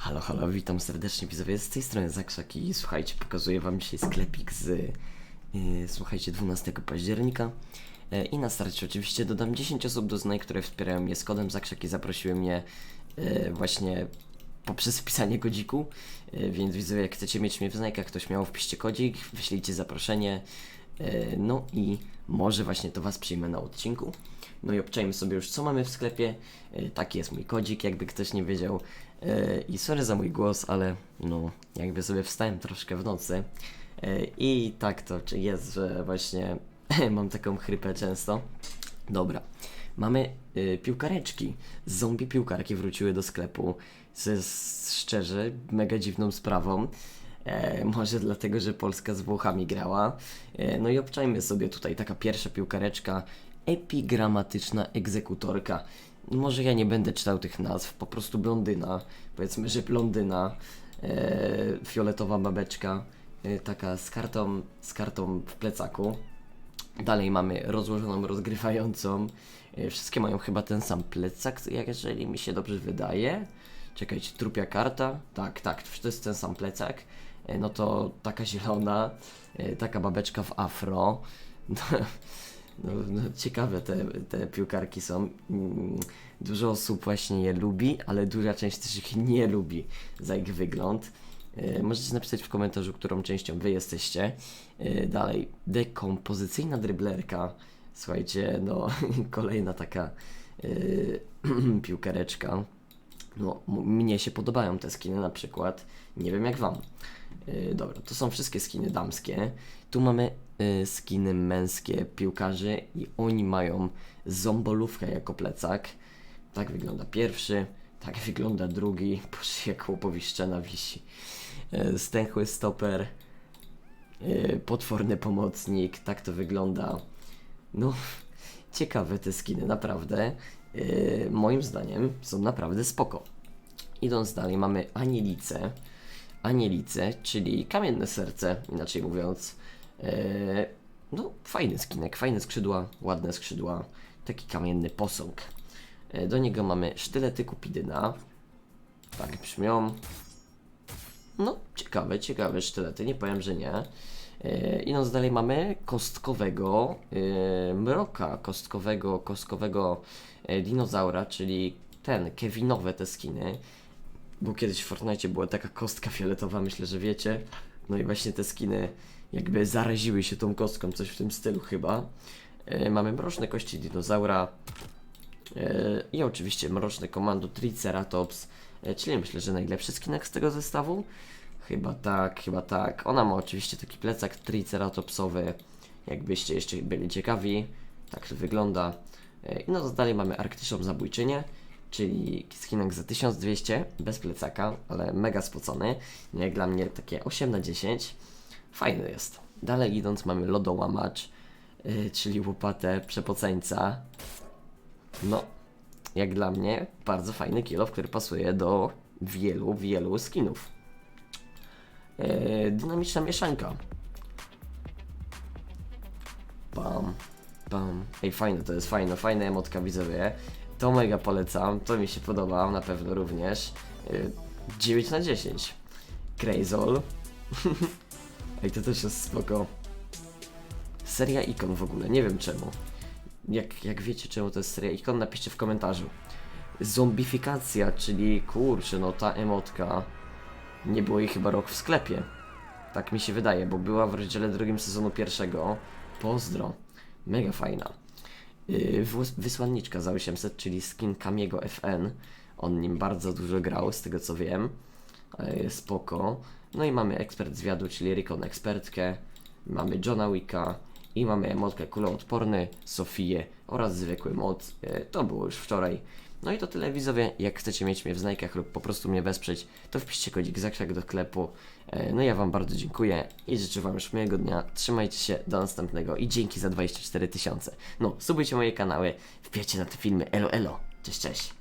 Halo, halo, witam serdecznie widzowie. Z tej strony Zakrzak i słuchajcie, pokazuję wam dzisiaj sklepik z, yy, słuchajcie, 12 października. Yy, i na starcie oczywiście dodam 10 osób do znaj, które wspierają mnie z kodem Zakrzak i zaprosiły mnie yy, właśnie poprzez wpisanie kodziku, yy, więc widzowie, jak chcecie mieć mnie w znajkach, to śmiało wpiszcie kodzik, wyślijcie zaproszenie, yy, no i może właśnie to was przyjmę na odcinku. No i obczajmy sobie już co mamy w sklepie. Yy, Taki jest mój kodzik, jakby ktoś nie wiedział. Yy, I sorry za mój głos, ale no jakby sobie wstałem troszkę w nocy. Yy, I tak to jest, że właśnie mam taką chrypę często. Dobra. Mamy piłkareczki. Zombie piłkarki wróciły do sklepu. Co jest szczerze mega dziwną sprawą. E, może dlatego, że Polska z Włochami grała. E, no i obczajmy sobie tutaj taka pierwsza piłkareczka. Epigramatyczna egzekutorka. Może ja nie będę czytał tych nazw, po prostu blondyna. Powiedzmy, że blondyna. E, fioletowa babeczka. E, taka z kartą, z kartą w plecaku. Dalej mamy rozłożoną, rozgrywającą. E, Wszystkie mają chyba ten sam plecak, jak jeżeli mi się dobrze wydaje. Czekajcie, trupia karta. Tak, tak, to jest ten sam plecak. E, No to taka zielona, e, taka babeczka w afro. No, no, ciekawe te, te piłkarki są. Mm, Dużo osób właśnie je lubi, ale duża część też ich nie lubi za ich wygląd. E, Możecie napisać w komentarzu, którą częścią wy jesteście. E, Dalej, dekompozycyjna dryblerka. Słuchajcie, no kolejna taka e, piłkareczka. No, mnie się podobają te skiny na przykład. Nie wiem jak wam. E, dobra, to są wszystkie skiny damskie. Tu mamy e, skiny męskie piłkarzy i oni mają zombolówkę jako plecak. Tak wygląda pierwszy, tak wygląda drugi. Boże, jak łopowi szczena wisi. E, Stęchły stoper, e, potworny pomocnik, tak to wygląda. No, ciekawe te skiny, naprawdę. E, moim zdaniem są naprawdę spoko. Idąc dalej, mamy Anielice. Anielice, czyli kamienne serce, inaczej mówiąc. E, no, fajny skinek, fajne skrzydła, ładne skrzydła, taki kamienny posąg. E, do niego mamy sztylety Kupidyna. Tak brzmią. No, ciekawe, ciekawe sztylety, nie powiem, że nie. E, Idąc dalej mamy kostkowego e, mroka, kostkowego, kostkowego e, dinozaura, czyli ten, Kevinowe te skiny. Bo kiedyś w Fortnite była taka kostka fioletowa, myślę, że wiecie. No i właśnie te skiny jakby zaraziły się tą kostką, coś w tym stylu chyba. Mamy mroczne kości dinozaura, I oczywiście mroczne komando Triceratops, czyli myślę, że najlepszy skinek z tego zestawu. Chyba tak, chyba tak. Ona ma oczywiście taki plecak triceratopsowy, jakbyście jeszcze byli ciekawi. Tak to wygląda. E, I no to dalej mamy arktyczną zabójczynię, czyli skinek za 1200, bez plecaka, ale mega spocony. Jak dla mnie takie 8 na 10. Fajny jest. Dalej idąc mamy lodołamacz, e, czyli łopatę przepoceńca. No, jak dla mnie, bardzo fajny kilof, który pasuje do wielu, wielu skinów. Dynamiczna mieszanka. Bam, bam. Ej, fajne to jest, fajne, fajna emotka widzowie. To mega polecam, to mi się podoba, na pewno również. Eee, 9 na 10. Crazol. Ej, to też jest spoko. Seria ikon w ogóle, nie wiem czemu. Jak, jak wiecie czemu to jest seria ikon, napiszcie w komentarzu. Zombifikacja, czyli kurczę, no ta emotka. Nie było jej chyba rok w sklepie. Tak mi się wydaje, bo była w rozdziale drugim sezonu pierwszego. Pozdro. Mega fajna. Yy, wysłanniczka za 800, czyli skin Kamiego FN. On nim bardzo dużo grał, z tego co wiem. Yy, spoko. No i mamy ekspert zwiadu, czyli Rikon ekspertkę. Mamy Johna Wicka i mamy emotkę kuloodporny, Sofię oraz zwykły mod. E, To było już wczoraj. No i to tyle widzowie. Jak chcecie mieć mnie w znajkach lub po prostu mnie wesprzeć, to wpiszcie kodzik zakrzak do sklepu. E, No ja Wam bardzo dziękuję i życzę Wam już miłego dnia. Trzymajcie się, do następnego i dzięki za 24 tysiące. No, subujcie moje kanały, wbijcie na te filmy. Elo, elo. Cześć, cześć.